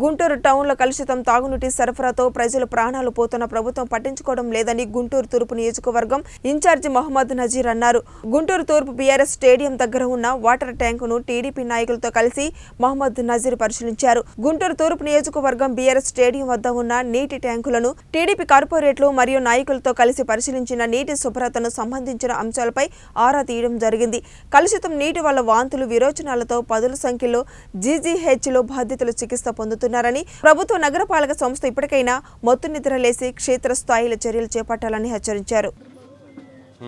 గుంటూరు టౌన్లో కలుషితం తాగునీటి సరఫరాతో ప్రజలు ప్రాణాలు పోతున్న ప్రభుత్వం పట్టించుకోవడం లేదని గుంటూరు తూర్పు నియోజకవర్గం ఇన్ఛార్జి మహమ్మద్ నజీర్ అన్నారు. గుంటూరు తూర్పు బీఆర్ఎస్ స్టేడియం దగ్గర ఉన్న వాటర్ ట్యాంకును టీడీపీ నాయకులతో కలిసి మహమ్మద్ నజీర్ పరిశీలించారు. గుంటూరు తూర్పు నియోజకవర్గం బీఆర్ఎస్ స్టేడియం వద్ద ఉన్న నీటి ట్యాంకులను టీడీపీ కార్పొరేట్లు మరియు నాయకులతో కలిసి పరిశీలించిన నీటి శుభ్రతను సంబంధించిన అంశాలపై ఆరా తీయడం జరిగింది. కలుషితం నీటి వల్ల వాంతులు విరోచనాలతో పదుల సంఖ్యలో జీజీహెచ్లో బాధితులు చికిత్స పొందుతున్నారని ప్రభుత్వ నగరపాలక సంస్థ ఇప్పటికైనా మొత్తు నిద్రలేసి క్షేత్రస్థాయిలో చర్యలు చేపట్టాలని హెచ్చరించారు.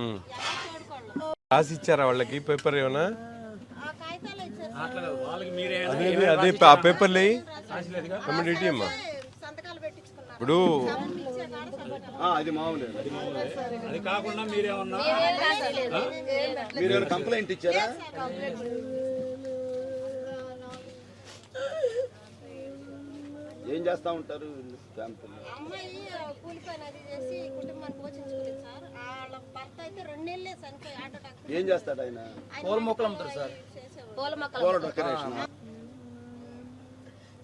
ఉమ్. రాసి ఇచ్చారా వాళ్ళకి? పేపర్ ఏమన్నా అదే అదే ఆ పేపర్లు కమ్యూనిటీ అమ్మా ఇప్పుడు అది మామూలు అది కాకుండా మీరేమన్నా మీరు కంప్లైంట్ ఇచ్చారా? ఏం చేస్తా ఉంటారు అమ్మాయి కూలి పని అది చేసి కుటుంబాన్ని సార్. వాళ్ళ భర్త అయితే చనిపోయి ఏం చేస్తాడు ఆయన? పూల మొక్కలు అమ్ముతారు సార్. పూల మొక్కలు డెకరేషన్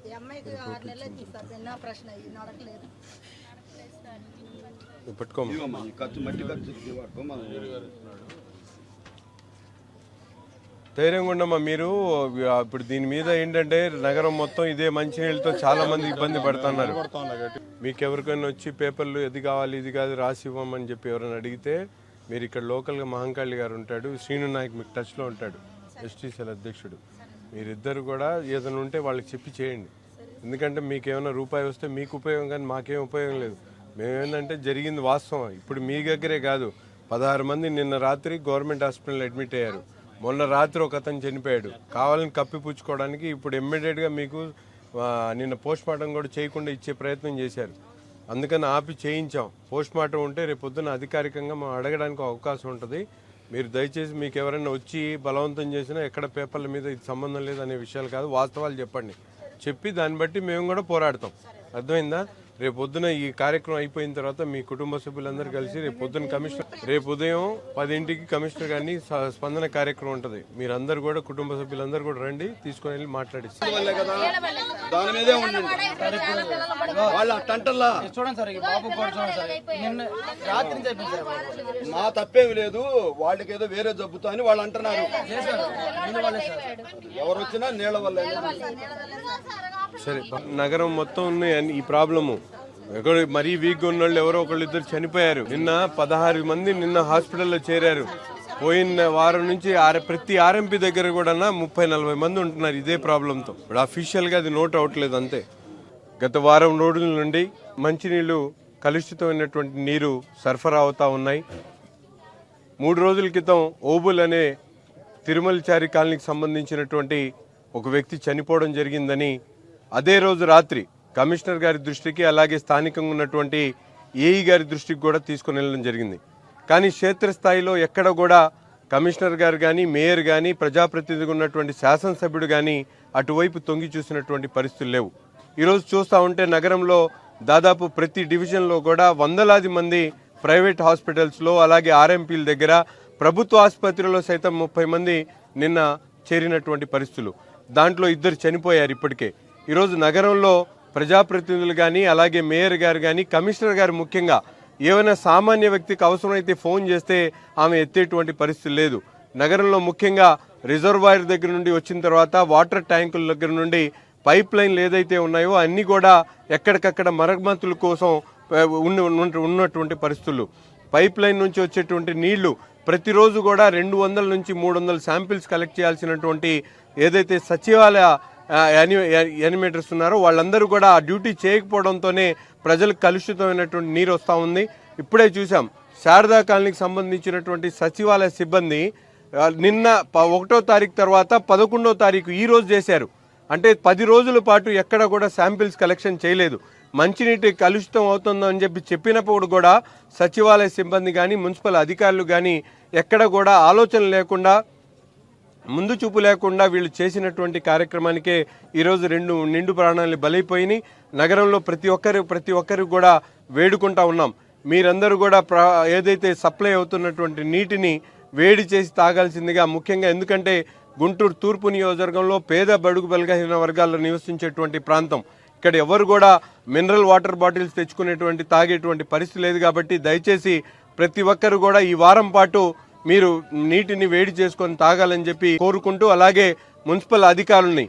ఈ అమ్మాయికి ఆరు నెలలు వచ్చింది సార్. చిన్న ప్రశ్న అయ్యి నడకలేదు. పెట్టుకోమ్మా. మట్టి ఇది ధైర్యంగా ఉండమ్మా మీరు ఇప్పుడు దీని మీద ఏంటంటే నగరం మొత్తం ఇదే మంచినీళ్ళతో చాలా మంది ఇబ్బంది పడుతున్నారు. మీకు ఎవరికైనా వచ్చి పేపర్లు ఇది కావాలి ఇది కాదు రాసి ఇవ్వమని చెప్పి ఎవరైనా అడిగితే మీరు ఇక్కడ లోకల్గా మహంకాళి గారు ఉంటాడు శ్రీను నాయక్ మీకు టచ్లో ఉంటాడు ఎస్టీసీఎల్ అధ్యక్షుడు. మీరిద్దరు కూడా ఏదైనా ఉంటే వాళ్ళకి చెప్పి చేయండి. ఎందుకంటే మీకు ఏమైనా రూపాయి వస్తే మీకు ఉపయోగం కానీ మాకేం ఉపయోగం లేదు. మేమేంటంటే జరిగింది వాస్తవం. ఇప్పుడు మీ దగ్గరే కాదు. పదహారు మంది నిన్న రాత్రి గవర్నమెంట్ హాస్పిటల్ అడ్మిట్ అయ్యారు. మొన్న రాత్రి ఒక అతను చనిపోయాడు. కావాలని కప్పిపుచ్చుకోవడానికి ఇప్పుడు ఇమ్మీడియట్గా మీకు నిన్న పోస్ట్ మార్టం కూడా చేయకుండా ఇచ్చే ప్రయత్నం చేశారు. అందుకని ఆపి చేయించాం. పోస్ట్ మార్టం ఉంటే రేపు పొద్దున అధికారికంగా మనం అడగడానికి అవకాశం ఉంటుంది. మీరు దయచేసి మీకు ఎవరైనా వచ్చి బలవంతం చేసినా ఎక్కడ పేపర్ల మీద ఇది సంబంధం లేదు అనే విషయాలు కాదు. వాస్తవాలు చెప్పండి. చెప్పి దాన్ని బట్టి మేము కూడా పోరాడతాం. అర్థమైందా? రేపు పొద్దున ఈ కార్యక్రమం అయిపోయిన తర్వాత మీ కుటుంబ సభ్యులందరూ కలిసి రేపు పొద్దున కమిషనర్ రేపు ఉదయం పదింటికి కమిషనర్ గారిని స్పందన కార్యక్రమం ఉంటుంది. మీరందరూ కూడా కుటుంబ సభ్యులందరూ కూడా రండి తీసుకొని వెళ్ళి మాట్లాడిస్తారు దాని మీదే ఉండండి. వాళ్ళ చూడండి సార్ బాబు రాత్రి. మా తప్పేమి లేదు. వాళ్ళకి ఏదో వేరే జబ్బుతో అని వాళ్ళు అంటున్నారు. ఎవరు వచ్చినా నీళ్ళ వల్ల. సరే నగరం మొత్తం ఉన్నాయని ఈ ప్రాబ్లము. ఎక్కడ మరీ వీక్ ఉన్న వాళ్ళు ఎవరో ఒకళ్ళు ఇద్దరు చనిపోయారు. నిన్న పదహారు మంది నిన్న హాస్పిటల్లో చేరారు. పోయిన వారం నుంచి ఆర్ ప్రతి ఆర్ఎంపీ దగ్గర కూడా ముప్పై నలభై మంది ఉంటున్నారు ఇదే ప్రాబ్లంతో. ఇప్పుడు అఫీషియల్గా అది నోట్ అవట్లేదు అంతే. గత వారం రోజుల నుండి మంచినీళ్ళు కలుషితమైనటువంటి నీరు సరఫరా అవుతూ ఉన్నాయి. మూడు రోజుల క్రితం ఓబుల్ అనే తిరుమలచారి కాలనీకి సంబంధించినటువంటి ఒక వ్యక్తి చనిపోవడం జరిగిందని అదే రోజు రాత్రి కమిషనర్ గారి దృష్టికి అలాగే స్థానికంగా ఉన్నటువంటి ఏఈ గారి దృష్టికి కూడా తీసుకుని వెళ్ళడం జరిగింది. కానీ క్షేత్రస్థాయిలో ఎక్కడ కూడా కమిషనర్ గారు కానీ మేయర్ కానీ ప్రజాప్రతినిధిగా ఉన్నటువంటి శాసనసభ్యుడు కానీ అటువైపు తొంగి చూసినటువంటి పరిస్థితులు లేవు. ఈరోజు చూస్తూ ఉంటే నగరంలో దాదాపు ప్రతి డివిజన్లో కూడా వందలాది మంది ప్రైవేట్ హాస్పిటల్స్లో అలాగే ఆర్ఎంపీల దగ్గర ప్రభుత్వ ఆసుపత్రిలో సైతం ముప్పై మంది నిన్న చేరినటువంటి పరిస్థితులు. దాంట్లో ఇద్దరు చనిపోయారు ఇప్పటికే. ఈరోజు నగరంలో ప్రజాప్రతినిధులు కానీ అలాగే మేయర్ గారు కానీ కమిషనర్ గారు ముఖ్యంగా ఏమైనా సామాన్య వ్యక్తికి అవసరమైతే ఫోన్ చేస్తే ఆమె ఎత్తేటువంటి పరిస్థితి లేదు. నగరంలో ముఖ్యంగా రిజర్వాయర్ దగ్గర నుండి వచ్చిన తర్వాత వాటర్ ట్యాంకుల దగ్గర నుండి పైప్ లైన్లు ఏదైతే ఉన్నాయో అన్నీ కూడా ఎక్కడికక్కడ మరమ్మతుల కోసం ఉన్న ఉన్నటువంటి పరిస్థితులు. పైప్ లైన్ నుంచి వచ్చేటువంటి నీళ్ళు ప్రతిరోజు కూడా రెండు వందల నుంచి మూడు వందల శాంపిల్స్ కలెక్ట్ చేయాల్సినటువంటి ఏదైతే సచివాలయ యాని- యానిమేటర్స్ ఉన్నారు. వాళ్ళందరూ కూడా ఆ డ్యూటీ చేయకపోవడంతోనే ప్రజలకు కలుషితమైనటువంటి నీరు వస్తూ ఉంది. ఇప్పుడే చూసాం శారదా కాలనీకి సంబంధించినటువంటి సచివాలయ సిబ్బంది నిన్న ఒకటో తారీఖు తర్వాత పదకొండో తారీఖు ఈ రోజు చేశారు. అంటే పది రోజుల పాటు ఎక్కడ కూడా శాంపిల్స్ కలెక్షన్ చేయలేదు. మంచినీటి కలుషితం అవుతుందని చెప్పి చెప్పినప్పుడు కూడా సచివాలయ సిబ్బంది కానీ మున్సిపల్ అధికారులు కానీ ఎక్కడ కూడా ఆలోచన లేకుండా ముందు చూపు లేకుండా వీళ్ళు చేసినటువంటి కార్యక్రమానికే ఈరోజు రెండు నిండు ప్రాణాలు బలైపోయినాయి. నగరంలో ప్రతి ఒక్కరు ప్రతి ఒక్కరు కూడా వేడుకుంటా ఉన్నాం. మీరందరూ కూడా ఏదైతే సప్లై అవుతున్నటువంటి నీటిని వేడి చేసి తాగాల్సిందిగా ముఖ్యంగా ఎందుకంటే గుంటూరు తూర్పు నియోజకవర్గంలో పేద బడుగు బలహీన వర్గాల్లో నివసించేటువంటి ప్రాంతం. ఇక్కడ ఎవరు కూడా మినరల్ వాటర్ బాటిల్స్ తెచ్చుకునేటువంటి తాగేటువంటి పరిస్థితి లేదు కాబట్టి దయచేసి ప్రతి ఒక్కరు కూడా ఈ వారం పాటు మీరు నీటిని వేడి చేసుకొని తాగాలని చెప్పి కోరుకుంటూ అలాగే మున్సిపల్ అధికారుల్ని